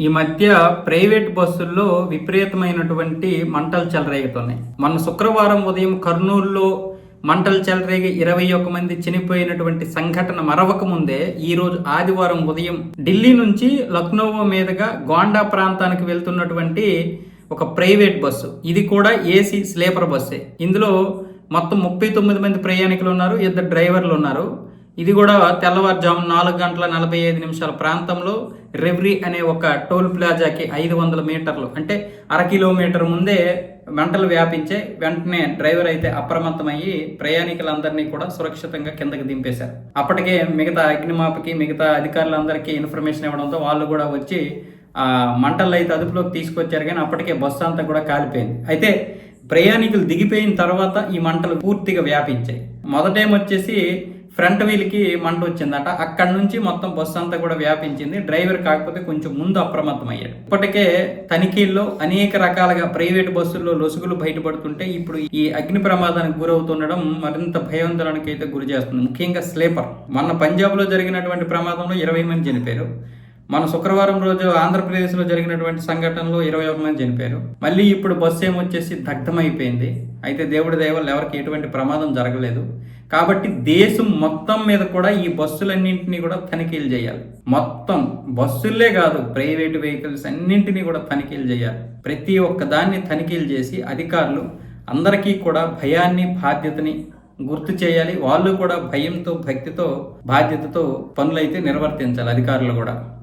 ఈ మధ్య ప్రైవేట్ బస్సుల్లో విపరీతమైనటువంటి మంటలు చెలరేగుతున్నాయి. మొన్న శుక్రవారం ఉదయం కర్నూలులో మంటలు చెలరేగి ఇరవై ఒక మంది చనిపోయినటువంటి సంఘటన మరవక ముందే ఈ రోజు ఆదివారం ఉదయం ఢిల్లీ నుంచి లక్నో మీదుగా గోండా ప్రాంతానికి వెళ్తున్నటువంటి ఒక ప్రైవేట్ బస్సు. ఇది కూడా ఏసీ స్లీపర్ బస్సే. ఇందులో మొత్తం ముప్పై తొమ్మిది మంది ప్రయాణికులు ఉన్నారు ఇద్దరు డ్రైవర్లు ఉన్నారు. ఇది కూడా తెల్లవారుజాము నాలుగు గంటల నలభై ఐదు నిమిషాల ప్రాంతంలో రెవ్రీ అనే ఒక టోల్ ప్లాజాకి ఐదు వందల మీటర్లు అంటే అర కిలోమీటర్ ముందే మంటలు వ్యాపించే వెంటనే డ్రైవర్ అయితే అప్రమత్తమయ్యి ప్రయాణికులందరినీ కూడా సురక్షితంగా కిందకి దింపేశారు. అప్పటికే మిగతా అగ్నిమాపకి మిగతా అధికారులందరికీ ఇన్ఫర్మేషన్ ఇవ్వడంతో వాళ్ళు కూడా వచ్చి ఆ మంటలు అయితే అదుపులోకి తీసుకొచ్చారు కానీ అప్పటికే బస్సు అంతా కూడా కాలిపోయింది. అయితే ప్రయాణికులు దిగిపోయిన తర్వాత ఈ మంటలు పూర్తిగా వ్యాపించాయి. మొదటేమొచ్చేసి వచ్చేసి ఫ్రంట్ వీల్కి మంట వచ్చిందట. అక్కడి నుంచి మొత్తం బస్సు అంతా కూడా వ్యాపించింది. డ్రైవర్ కాకపోతే కొంచెం ముందు అప్రమత్తం అయ్యాడు ఇప్పటికే తనిఖీల్లో అనేక రకాలుగా ప్రైవేట్ బస్సుల్లో లొసుగులు బయటపడుతుంటే ఇప్పుడు ఈ అగ్ని ప్రమాదానికి గురవుతుండడం మరింత భయాందోళనకి అయితే గురి చేస్తుంది. ముఖ్యంగా స్లీపర్. మొన్న పంజాబ్లో జరిగినటువంటి ప్రమాదంలో ఇరవై మంది చనిపోయారు. మన శుక్రవారం రోజు ఆంధ్రప్రదేశ్లో జరిగినటువంటి సంఘటనలో ఇరవై ఒక మంది చనిపోయారు. మళ్ళీ ఇప్పుడు బస్సు ఏమొచ్చేసి దగ్ధమైపోయింది. అయితే దేవుడి దయవల్ల ఎవరికి ఎటువంటి ప్రమాదం జరగలేదు. కాబట్టి దేశం మొత్తం మీద కూడా ఈ బస్సులన్నింటినీ కూడా తనిఖీలు చేయాలి. మొత్తం బస్సులే కాదు ప్రైవేట్ వెహికల్స్ అన్నింటినీ కూడా తనిఖీలు చేయాలి. ప్రతి ఒక్క దాన్ని తనిఖీలు చేసి అధికారులు అందరికీ కూడా భయాన్ని బాధ్యతని గుర్తు చేయాలి. వాళ్ళు కూడా భయంతో భక్తితో బాధ్యతతో పనులైతే నిర్వర్తించాలి అధికారులు కూడా.